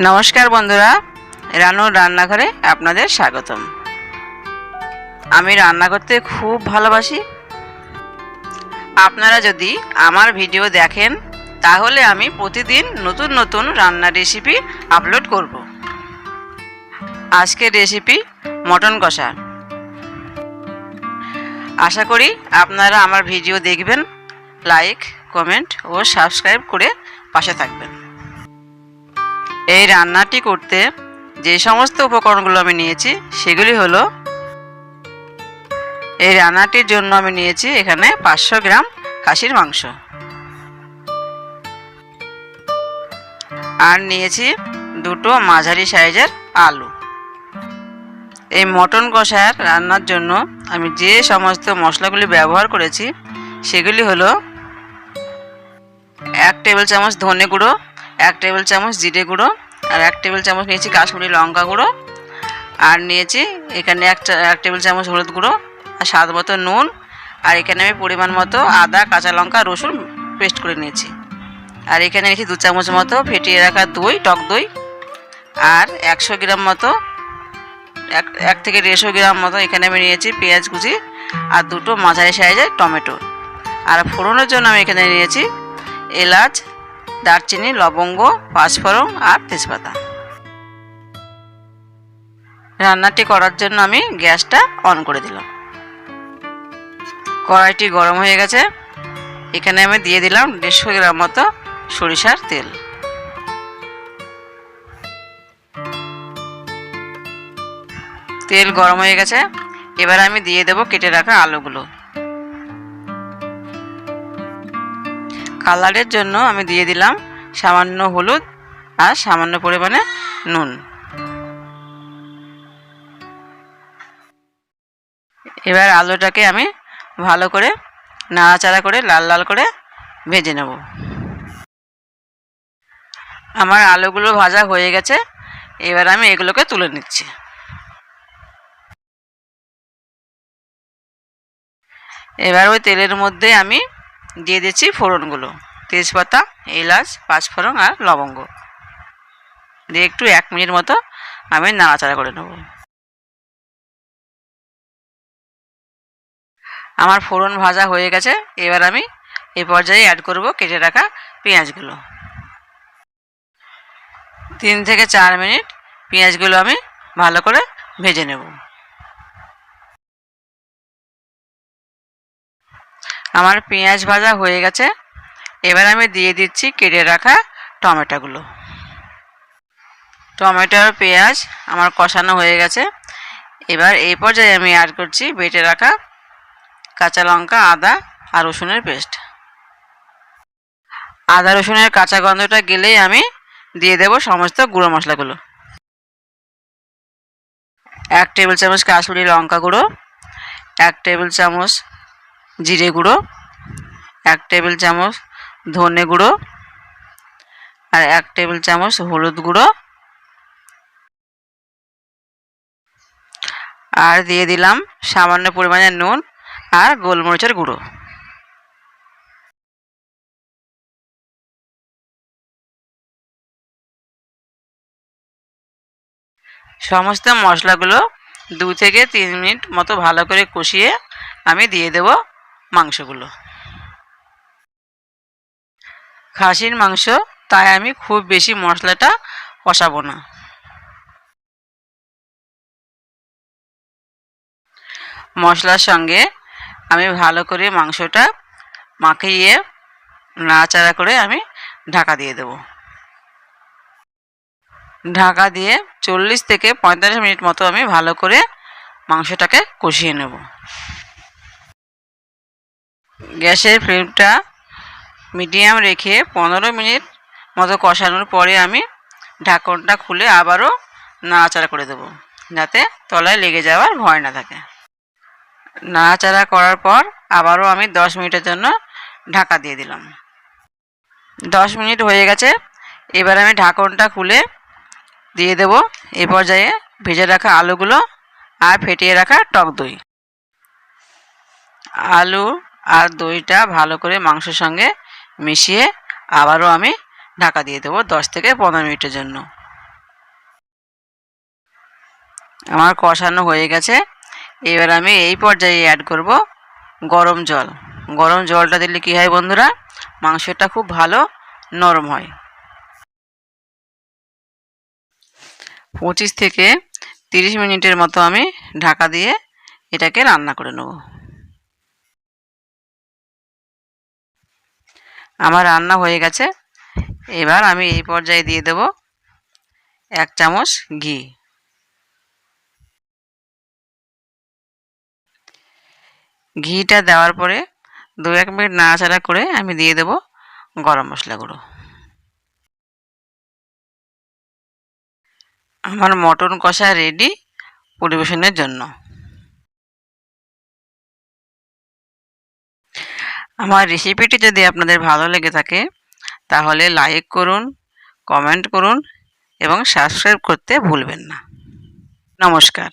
নমস্কার বন্ধুরা রানুর রান্নাঘরে আপনাদের স্বাগতম। আমি রান্না করতে খুব ভালোবাসি। আপনারা যদি আমার ভিডিও দেখেন, তাহলে আমি প্রতিদিন নতুন নতুন রান্নার রেসিপি আপলোড করব। আজকের রেসিপি মটন কষা। আশা করি আপনারা আমার ভিডিও দেখবেন লাইক কমেন্ট ও সাবস্ক্রাইব করে পাশে থাকবেন। এই রান্নাটি করতে যে সমস্ত উপকরণগুলো আমি নিয়েছি, সেগুলি হলো এই রান্নাটির জন্য আমি নিয়েছি এখানে পাঁচশো গ্রাম খাসির মাংস। আর নিয়েছি দুটো মাঝারি সাইজের আলু। এই মটন কষার রান্নার জন্য আমি যে সমস্ত মশলাগুলি ব্যবহার করেছি, সেগুলি হলো এক টেবিল চামচ ধনে গুঁড়ো এক টেবিল চামচ জিরে গুঁড়ো আর এক টেবিল চামচ নিয়েছি কাশ্মীরি লঙ্কা গুঁড়ো। আর নিয়েছি এখানে এক এক টেবিল চামচ হলুদ গুঁড়ো, আর স্বাদ মতো নুন। আর এখানে আমি পরিমাণ মতো আদা, কাঁচা লঙ্কা, রসুন পেস্ট করে নিয়েছি। আর এখানে নিয়েছি দু চামচ মতো ফেটিয়ে রাখা দই, টক দই। আর একশো গ্রাম মতো, এক এক থেকে দেড়শো গ্রাম মতো এখানে আমি নিয়েছি পেঁয়াজ কুচি আর দুটো মাঝারি সাইজের টমেটো। আর ফোড়নের জন্য আমি এখানে নিয়েছি এলাচ দারচিনি, লবঙ্গ, পাঁচফোড়ন আর তেজপাতা। রান্নাটি করার জন্য আমি গ্যাসটা অন করে দিলাম। কড়াইটি গরম হয়ে গেছে। এখানে আমি দিয়ে দিলাম দেড়শো গ্রাম মতো সরিষার তেল। তেল গরম হয়ে গেছে। এবার আমি দিয়ে দেব কেটে রাখা আলুগুলো। কালারের জন্য আমি দিয়ে দিলাম সামান্য হলুদ আর সামান্য পরিমাণে নুন। এবার আলুটাকে আমি ভালো করে নাড়াচাড়া করে লাল লাল করে ভেজে নেব। আমার আলুগুলো ভাজা হয়ে গেছে, এবার আমি এগুলোকে তুলে নিচ্ছি। এবার ওই তেলের মধ্যে আমি দিয়ে দিচ্ছি ফোড়নগুলো। তেজপাতা, এলাচ, পাঁচফোড়ন আর লবঙ্গ। দিয়ে একটু এক মিনিট মতো আমি নাড়াচাড়া করে নেব। আমার ফোড়ন ভাজা হয়ে গেছে। এবার আমি এই পর্যায়ে অ্যাড করব কেটে রাখা পেঁয়াজগুলো। তিন থেকে চার মিনিট পেঁয়াজগুলো আমি ভালো করে ভেজে নেব। আমার পেঁয়াজ ভাজা হয়ে গেছে। এবার আমি দিয়ে দিচ্ছি কেটে রাখা টমেটোগুলো। টমেটো আর পেঁয়াজ আমার কষানো হয়ে গেছে। এবার এই পর্যায়ে আমি অ্যাড করছি বেটে রাখা কাঁচা লঙ্কা, আদা আর রসুনের পেস্ট। আদা, রসুনের কাঁচা গন্ধটা গেলেই আমি দিয়ে দেব সমস্ত গুঁড়ো মশলাগুলো। এক টেবিল চামচ কাশ্মীরি লঙ্কা গুঁড়ো, এক টেবিল চামচ জিরে গুঁড়ো, এক টেবিল চামচ ধনে গুঁড়ো আর এক টেবিল চামচ হলুদ গুঁড়ো। আর দিয়ে দিলাম সামান্য পরিমাণে নুন আর গোলমরিচের গুঁড়ো। সমস্ত মশলাগুলো দু থেকে তিন মিনিট মতো ভালো করে কষিয়ে আমি দিয়ে দেব। মাংসগুলো। খাসির মাংস, তাই আমি খুব বেশি মশলাটা কষাবো না। মশলার সঙ্গে আমি ভালো করে মাংসটা মাখিয়ে নাড়াচাড়া করে আমি ঢাকা দিয়ে দেব। ঢাকা দিয়ে চল্লিশ থেকে পঁয়তাল্লিশ মিনিট মতো আমি ভালো করে মাংসটাকে কষিয়ে নেব। গ্যাসের ফ্লেমটা মিডিয়াম রেখে পনেরো মিনিট মতো কষানোর পরে আমি ঢাকনটা খুলে আবারও নাড়াচাড়া করে দেবো, যাতে তলায় লেগে যাওয়ার ভয় না থাকে। নাড়াচাড়া করার পর আবারও আমি দশ মিনিটের জন্য ঢাকা দিয়ে দিলাম। দশ মিনিট হয়ে গেছে, এবার আমি ঢাকনটা খুলে দিয়ে দেব এই পর্যায়ে ভেজে রাখা আলুগুলো আর ফেটিয়ে রাখা টক দই। আলু আর দইটা ভালো করে মাংসের সঙ্গে মিশিয়ে আবারও আমি ঢাকা দিয়ে দেবো দশ থেকে পনেরো মিনিটের জন্য। আমার কষানো হয়ে গেছে। এবার আমি এই পর্যায়ে অ্যাড করব গরম জল। গরম জলটা দিলে কী হয় বন্ধুরা? মাংসটা খুব ভালো নরম হয়। পঁচিশ থেকে তিরিশ মিনিটের মতো আমি ঢাকা দিয়ে এটাকে রান্না করে নেব। আমার রান্না হয়ে গেছে। এবার আমি এই পর্যায়ে দিয়ে দেব এক চামচ ঘি। ঘিটা দেওয়ার পরে দু এক মিনিট নাড়াচাড়া করে আমি দিয়ে দেব গরম মশলা গুঁড়ো। আমার মটন কষা রেডি পরিবেশনের জন্য। আমার রেসিপিটি যদি আপনাদের ভালো লেগে থাকে, তাহলে লাইক করুন কমেন্ট করুন এবং সাবস্ক্রাইব করতে ভুলবেন না। নমস্কার।